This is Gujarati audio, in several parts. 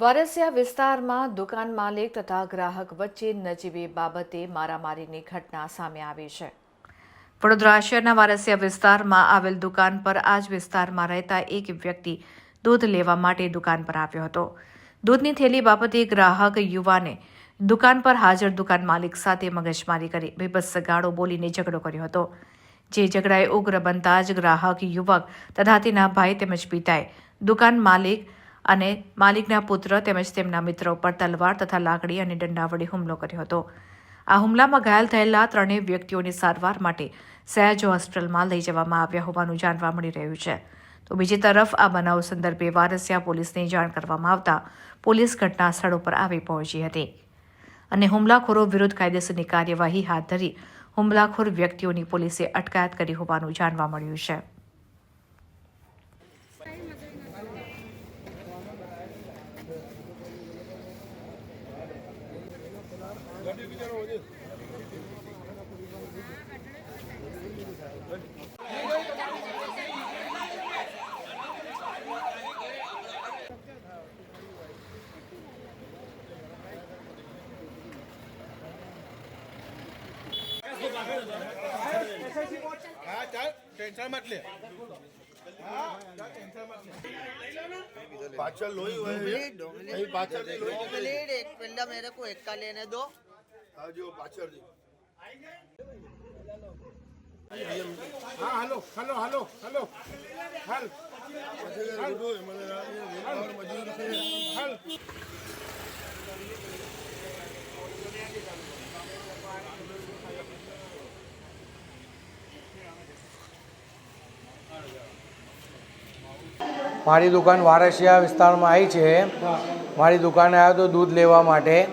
વારસિયા વિસ્તારમાં દુકાન માલિક તથા ગ્રાહક વચ્ચે નજીવી બાબતે મારામારીની ઘટના સામે આવી છે. વડોદરા શહેરના વારસિયા વિસ્તારમાં આવેલ દુકાન પર આ જ વિસ્તારમાં રહેતા એક વ્યક્તિ દૂધ લેવા માટે દુકાન પર આવ્યો હતો. દૂધની થેલી બાબતે ગ્રાહક યુવાને દુકાન પર હાજર દુકાન માલિક સાથે મગજમારી કરી બેબસ ગાળો બોલીને ઝઘડો કર્યો હતો. જે ઝઘડાએ ઉગ્ર બનતા જ ગ્રાહક, યુવક તથા તેના ભાઈ તેમજ પિતાએ દુકાન માલિક અને માલિકના પુત્ર તેમજ તેમના મિત્રો પર તલવાર તથા લાકડી અને ડંડા વડે હુમલો કર્યો હતો. આ હુમલામાં ઘાયલ થયેલા ત્રણેય વ્યક્તિઓની સારવાર માટે સહેજ હોસ્પિટલમાં લઈ જવામાં આવ્યા હોવાનું જાણવા મળી રહ્યું છે. તો બીજી તરફ આ બનાવ સંદર્ભે વારસિયા પોલીસને જાણ કરવામાં આવતા પોલીસ ઘટના સ્થળ ઉપર આવી પહોંચી હતી. અને હુમલાખોરો વિરુદ્ધ કાયદેસરની કાર્યવાહી હાથ ધરી હુમલાખોર વ્યક્તિઓની પોલીસે અટકાયત કરી હોવાનું જાણવા મળ્યું છે. હા ચાલ ટેન્શન મત લે. પાછળ લોહી હોય. પાછળ એક પિંડા મેરે કો એકા લેને દો. હા જો પાછળ હા હાલો હાલો હાલો હાલો. હાલ. મારી દુકાન વારસિયા વિસ્તારમાં આવી છે. મારી દુકાને આવ્યો તો દૂધ લેવા માટે.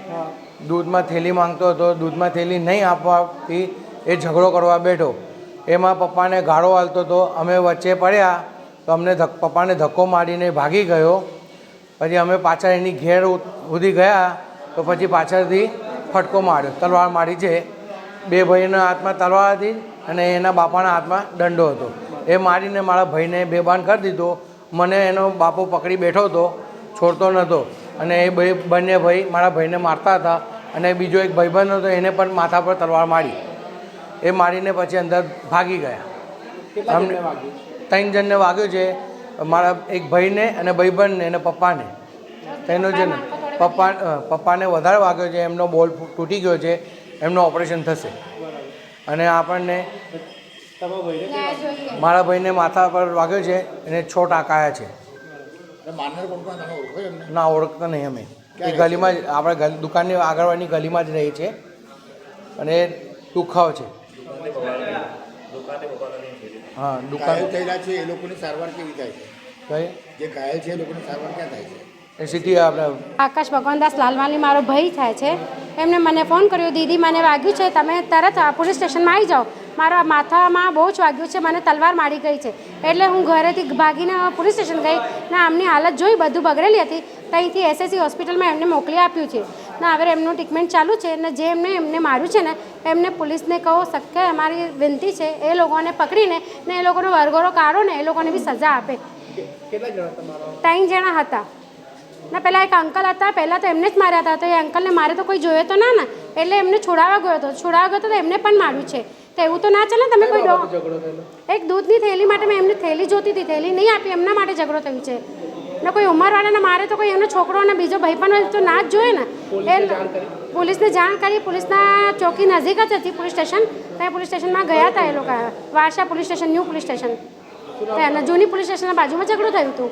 દૂધમાં થેલી માંગતો હતો. દૂધમાં થેલી નહીં આપવાથી એ ઝઘડો કરવા બેઠો. એમાં પપ્પાને ગાળો હાલતો હતો. અમે વચ્ચે પડ્યા તો અમને ધક પપ્પાને ધક્કો મારીને ભાગી ગયો. પછી અમે પાછળ એની ઘેર સુધી ગયા તો પછી પાછળથી ફટકો માર્યો. તલવાર મારી છે. બે ભાઈના હાથમાં તલવાર હતી અને એના બાપાના હાથમાં દંડો હતો. એ મારીને મારા ભાઈને બેભાન કરી દીધો. મને એનો બાપો પકડી બેઠો હતો છોડતો નહોતો. અને એ બે બંને ભાઈ મારા ભાઈને મારતા હતા અને બીજો એક ભાઈબંધ હતો એને પણ માથા પર તલવાર મારી. એ મારીને પછી અંદર ભાગી ગયા. અમને ત્રણ જણને વાગ્યું છે. મારા એક ભાઈને અને ભાઈબંધને અને પપ્પાને. તેનો છે પપ્પા પપ્પાને વધારે વાગ્યો છે એમનો બોલ તૂટી ગયો છે એમનું ઓપરેશન થશે. અને આપણને મારા ભાઈને માથા પર વાગ્યો છે એને છ ટાંકાયા છે. ના ઓળખતા નહીં અમે. એ ગલીમાં જ આપણે દુકાનની આગળવાની ગલીમાં જ રહી છે અને દુખાવ છે. હા દુકાન થયેલા છે એ લોકોની સારવાર કેવી થાય છે? કઈ? જે ઘાયલ છે એ લોકોની સારવાર ક્યાં થાય છે? એ સીધી આપણે આકાશ ભગવાનદાસ લાલવાની મારો ભય થાય છે. એમને મને ફોન કર્યો દીદી મને વાગ્યું છે તમે તરત પોલીસ સ્ટેશનમાં આવી જાઓ. મારા માથામાં બહુ જ વાગ્યું છે મને તલવાર મારી ગઈ છે. એટલે હું ઘરેથી ભાગીને પોલીસ સ્ટેશન ગઈ ને આમની હાલત જોઈ બધું બગડેલી હતી. ત્યાંથી એસએસસી હોસ્પિટલમાં એમને મોકલી આપ્યું છે. ને હવે એમનું ટ્રીટમેન્ટ ચાલુ છે ને જે એમને એમને માર્યું છે ને એમને પોલીસને કહો શક્ય અમારી વિનંતી છે એ લોકોને પકડીને ને એ લોકોનો વરઘોડો કાઢો ને એ લોકોને બી સજા આપે. ત્રણ જણા હતા. ના પહેલાં એક અંકલ હતા પહેલાં તો એમને જ માર્યા હતા. તો એ અંકલને મારે તો કોઈ જોયો તો ના ને. એટલે એમને છોડાવવા ગયો હતો. છોડાવવા ગયો હતો તો એમને પણ માર્યું છે. તો એવું તો ના ચાલે તમે કોઈ એક દૂધની થેલી માટે મેં એમને થેલી જોતી હતી થેલી નહીં આપી એમના માટે ઝઘડો થયો છે. ને કોઈ ઉંમરવાળાને મારે તો કોઈ એમનો છોકરો અને બીજો ભાઈ પણ તો ના જ જોઈએ ને. એ પોલીસને જાણ કરી પોલીસના ચોકી નજીક જ હતી પોલીસ સ્ટેશન. ત્યાં પોલીસ સ્ટેશનમાં ગયા હતા એ લોકો. વારસા police station new police station. જૂની પોલીસ સ્ટેશનના બાજુમાં ઝઘડો થયું હતું.